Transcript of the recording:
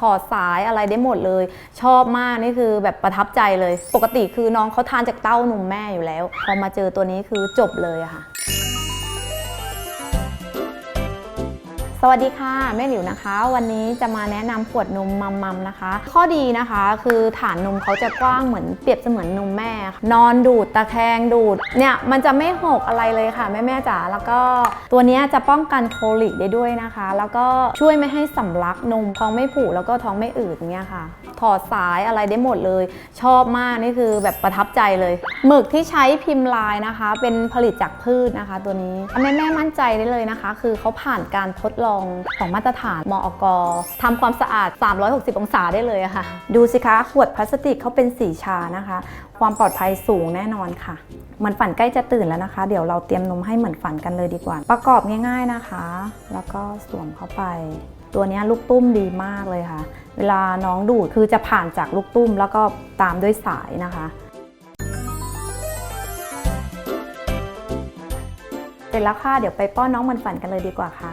ถอดสายอะไรได้หมดเลย ชอบมากนี่คือแบบประทับใจเลย ปกติคือน้องเขาทานจากเต้านมแม่อยู่แล้ว พอมาเจอตัวนี้คือจบเลยอะค่ะ สวัสดีค่ะแม่หลิวนะคะ วันนี้จะมาแนะนำขวดนมมัมมัมนะคะ ข้อดีนะคะคือฐานนมเขาจะกว้างเหมือนเปรียบเสมือนนมแม่ นอนดูดตะแคงดูดเนี่ยมันจะไม่หกอะไรเลยค่ะแม่แม่จ๋าแล้วก็ตัวนี้จะป้องกันโคลิกได้ด้วยนะคะ แล้วก็ช่วยไม่ให้สำลักนมท้องไม่ผูกแล้วก็ท้องไม่อืดเนี่ยค่ะ ถอดสายอะไรได้หมดเลย ชอบมากนี่คือแบบประทับใจเลยหมึกที่ใช้พิมพ์ลายนะคะ เป็นผลิตจากพืชนะคะ ตัวนี้แม่แม่มั่นใจได้เลยนะคะ คือเขาผ่านการทดลองของมาตรฐานมอกทำความสะอาด 360 องศาได้เลยค่ะ ดูสิคะ ขวดพลาสติกเขาเป็นสีชานะคะ ความปลอดภัยสูงแน่นอนค่ะ เหมือนฝันใกล้จะตื่นแล้วนะคะ เดี๋ยวเราเตรียมนมให้เหมือนฝันกันเลยดีกว่า ประกอบง่าย ๆนะคะ แล้วก็สวมเข้าไป ตัวนี้ลูกตุ้มดีมากเลยค่ะ เวลาน้องดูดคือจะผ่านจากลูกตุ้มแล้วก็ตามด้วยสายนะคะเสร็จแล้วค่ะ เดี๋ยวไปป้อนน้องมันฝันกันเลยดีกว่าค่ะ